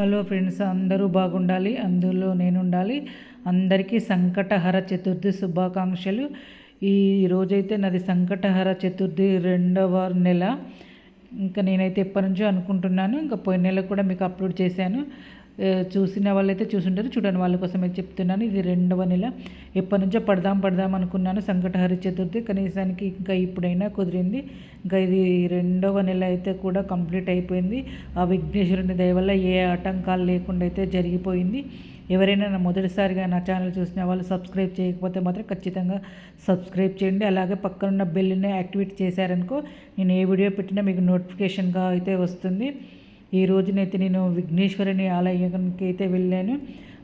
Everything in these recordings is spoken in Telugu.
హలో ఫ్రెండ్స్ అందరూ బాగుండాలి అందులో నేను ఉండాలి అందరికీ సంకటహర చతుర్థి శుభాకాంక్షలు. ఈ రోజైతే నాది సంకటహర చతుర్థి రెండవ నెల. ఇంకా నేనైతే ఎప్పటి నుంచో అనుకుంటున్నాను. ఇంకా పోయిన నెల కూడా మీకు అప్లోడ్ చేశాను. చూసిన వాళ్ళైతే చూసుంటారు. చూడని వాళ్ళ కోసమే చెప్తున్నాను. ఇది రెండవ నెల. ఎప్పటి నుంచో పడదాం పడదాం అనుకున్నాను. సంకటహరి చతుర్థి. కనీసానికి ఇంకా ఇప్పుడైనా కుదిరింది. ఇంకా ఇది రెండవ నెల అయితే కూడా కంప్లీట్ అయిపోయింది. ఆ విఘ్నేశ్వరుని దయవల్ల ఏ ఆటంకాలు లేకుండా అయితే జరిగిపోయింది. ఎవరైనా నా మొదటిసారిగా నా ఛానల్ చూసిన వాళ్ళు సబ్స్క్రైబ్ చేయకపోతే మాత్రం ఖచ్చితంగా సబ్స్క్రైబ్ చేయండి. అలాగే పక్కనున్న బెల్ని యాక్టివేట్ చేశారనుకో నేను ఏ వీడియో పెట్టినా మీకు నోటిఫికేషన్గా అయితే వస్తుంది. ఈ రోజునైతే నేను విఘ్నేశ్వరుని ఆలయానికి అయితే వెళ్ళాను.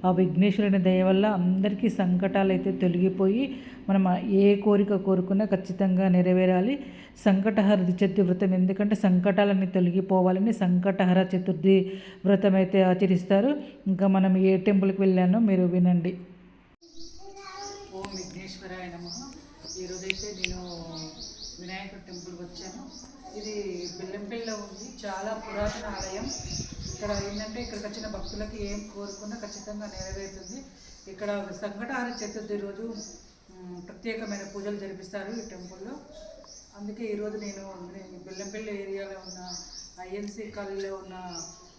ఆ విఘ్నేశ్వరుని దయ వల్ల అందరికీ సంకటాలు అయితే తొలగిపోయి మనం ఏ కోరిక కోరుకున్నా ఖచ్చితంగా నెరవేరాలి. సంకటహర చతుర్థి వ్రతం ఎందుకంటే సంకటాలన్నీ తొలగిపోవాలని సంకటహర చతుర్థి వ్రతం అయితే ఆచరిస్తారు. ఇంకా మనం ఏ టెంపుల్కి వెళ్ళానో మీరు వినండి. ఓం విఘ్నేశ్వరాయ నమ. ఈరోజైతే నేను వినాయకుడు టెంపుల్కి వచ్చాను. ఇది బెల్లంపల్లిలో ఉంది. చాలా పురాతన ఆలయం. ఇక్కడ ఏంటంటే ఇక్కడికి వచ్చిన భక్తులకి ఏం కోరుకున్నా ఖచ్చితంగా నెరవేరుతుంది. ఇక్కడ సంకటహార చతుర్థి రోజు ప్రత్యేకమైన పూజలు జరిపిస్తారు ఈ టెంపుల్లో. అందుకే ఈరోజు నేను బెల్లంపల్లి ఏరియాలో ఉన్న ఐఎన్సీ కాలనీలో ఉన్న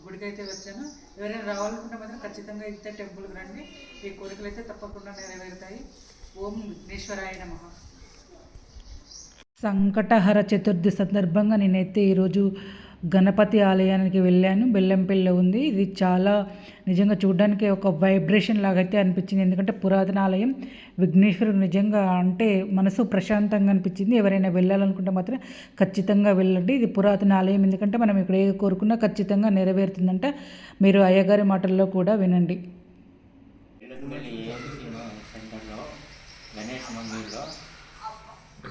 గుడికైతే వచ్చాను. ఎవరైనా రావాలనుకుంటే మాత్రం ఖచ్చితంగా ఇదే టెంపుల్కి రండి. ఈ కోరికలు అయితే తప్పకుండా నెరవేరుతాయి. ఓం విఘ్నేశ్వరాయ నమ. సంకటహర చతుర్థి సందర్భంగా నేనైతే ఈరోజు గణపతి ఆలయానికి వెళ్ళాను. బెల్లంపల్లి ఉంది. ఇది చాలా నిజంగా చూడడానికి ఒక వైబ్రేషన్ లాగైతే అనిపించింది. ఎందుకంటే పురాతన ఆలయం విఘ్నేశ్వరుడు నిజంగా అంటే మనసు ప్రశాంతంగా అనిపించింది. ఎవరైనా వెళ్ళాలనుకుంటే మాత్రం ఖచ్చితంగా వెళ్ళండి. ఇది పురాతన ఆలయం. ఎందుకంటే మనం ఇక్కడ ఏ కోరుకున్నా ఖచ్చితంగా నెరవేరుతుందంట. మీరు అయ్యగారి మాటల్లో కూడా వినండి.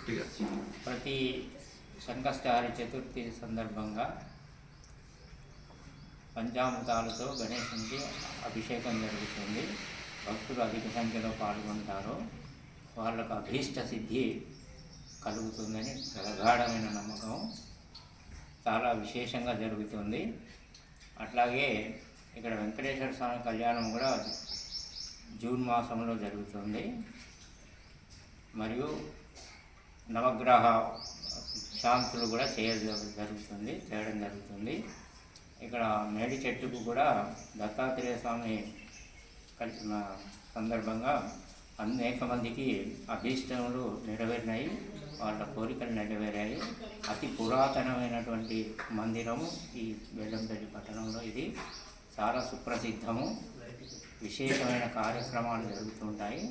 ప్రతి సంకష్టహారి చతుర్థి సందర్భంగా పంచామృతాలతో గణేశునికి అభిషేకం జరుగుతుంది. భక్తులు అధిక సంఖ్యలో పాల్గొంటారు. వాళ్ళకు అభీష్ట సిద్ధి కలుగుతుందని ప్రగాఢమైన నమ్మకం చాలా విశేషంగా జరుగుతుంది. అట్లాగే ఇక్కడ వెంకటేశ్వర స్వామి కళ్యాణం కూడా జూన్ మాసంలో జరుగుతుంది. మరియు నవగ్రహ శాంతులు కూడా చేయ జరుగుతుంది చేయడం జరుగుతుంది. ఇక్కడ మేడి చెట్టుకు కూడా దత్తాత్రేయ స్వామి కలిసిన సందర్భంగా అనేక మందికి అభీష్టములు నెరవేరినాయి వాళ్ళ కోరికలు నెరవేరాయి. అతి పురాతనమైనటువంటి మందిరము ఈ బెల్లంపల్లి పట్టణంలో ఇది. చాలా సుప్రసిద్ధము. విశేషమైన కార్యక్రమాలు జరుగుతుంటాయి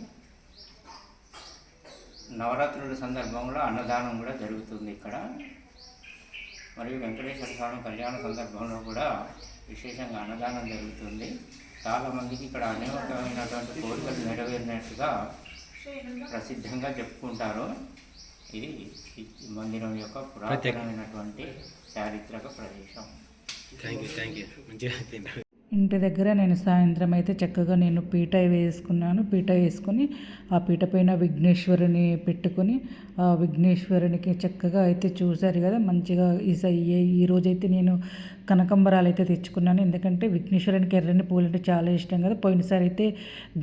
నవరాత్రుల సందర్భంలో అన్నదానం కూడా జరుగుతుంది ఇక్కడ. మరియు వెంకటేశ్వర స్వామి కళ్యాణ సందర్భంలో కూడా విశేషంగా అన్నదానం జరుగుతుంది. చాలామందికి ఇక్కడ అనేకమైనటువంటి కోరికలు నెరవేరినట్టుగా ప్రసిద్ధంగా చెప్పుకుంటారు. ఇది మందిరం యొక్క పురాతనమైనటువంటి చారిత్రక ప్రదేశం. థ్యాంక్ యూ థ్యాంక్ యూ మంచిగా ఇంటి దగ్గర నేను సాయంత్రం అయితే చక్కగా నేను పీట వేసుకున్నాను. పీట వేసుకొని ఆ పీట పైన విఘ్నేశ్వరుని పెట్టుకొని ఆ విఘ్నేశ్వరునికి చక్కగా అయితే చూశారు కదా మంచిగా ఈ ఈ- ఈ రోజైతే నేను కనకంబరాలు అయితే తెచ్చుకున్నాను. ఎందుకంటే విఘ్నేశ్వరునికి ఎర్రని పూలు అంటే చాలా ఇష్టం కదా. పోయినసారి అయితే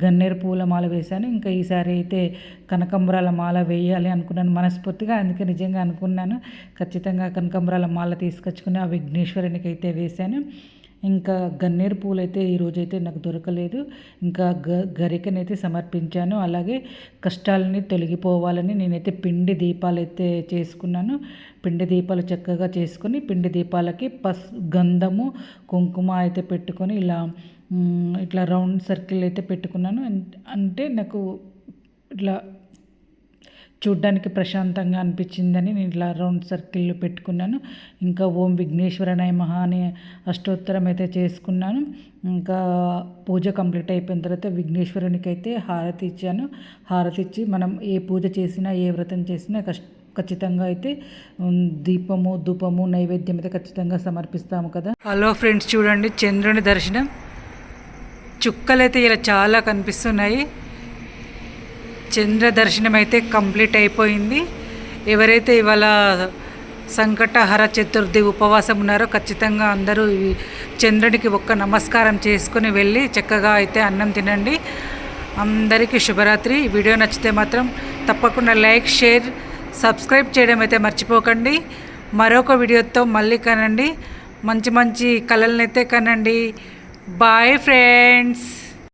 గన్నేరు పూల మాల వేశాను. ఇంకా ఈసారి అయితే కనకంబరాల మాల వేయాలి అనుకున్నాను. మనస్ఫూర్తిగా అందుకే నిజంగా అనుకున్నాను. ఖచ్చితంగా కనకంబరాల మాల తీసుకొచ్చుకుని ఆ విఘ్నేశ్వరునికి అయితే వేశాను. ఇంకా గన్నేరు పూలు అయితే ఈరోజైతే నాకు దొరకలేదు. ఇంకా గ గరికనైతే సమర్పించాను. అలాగే కష్టాలని తొలగిపోవాలని నేనైతే పిండి దీపాలు అయితే చేసుకున్నాను. పిండి దీపాలు చక్కగా చేసుకుని పిండి దీపాలకి పస్ గంధము కుంకుమ అయితే పెట్టుకొని ఇలా ఇట్లా రౌండ్ సర్కిల్ అయితే పెట్టుకున్నాను. అంటే నాకు ఇట్లా చూడ్డానికి ప్రశాంతంగా అనిపించిందని నేను ఇట్లా రౌండ్ సర్కిల్ పెట్టుకున్నాను. ఇంకా ఓం విఘ్నేశ్వర మహా అనే అష్టోత్తరం అయితే చేసుకున్నాను. ఇంకా పూజ కంప్లీట్ అయిపోయిన తర్వాత విఘ్నేశ్వరునికి అయితే హారతి ఇచ్చాను. హారతి ఇచ్చి మనం ఏ పూజ చేసినా ఏ వ్రతం చేసినా కష్ట ఖచ్చితంగా అయితే దీపము ధూపము నైవేద్యం అయితే ఖచ్చితంగా సమర్పిస్తాము కదా. హలో ఫ్రెండ్స్ చూడండి చంద్రుని దర్శనం. చుక్కలైతే ఇలా చాలా కనిపిస్తున్నాయి. చంద్ర దర్శనం అయితే కంప్లీట్ అయిపోయింది. ఎవరైతే ఇవాళ సంకటహర చతుర్థి ఉపవాసం ఉన్నారో ఖచ్చితంగా అందరూ ఈ ఒక్క నమస్కారం చేసుకుని వెళ్ళి చక్కగా అయితే అన్నం తినండి. అందరికీ శుభరాత్రి. వీడియో నచ్చితే మాత్రం తప్పకుండా లైక్ షేర్ సబ్స్క్రైబ్ చేయడం అయితే మర్చిపోకండి. మరొక వీడియోతో మళ్ళీ కనండి. మంచి మంచి కళలనైతే కనండి. Bye friends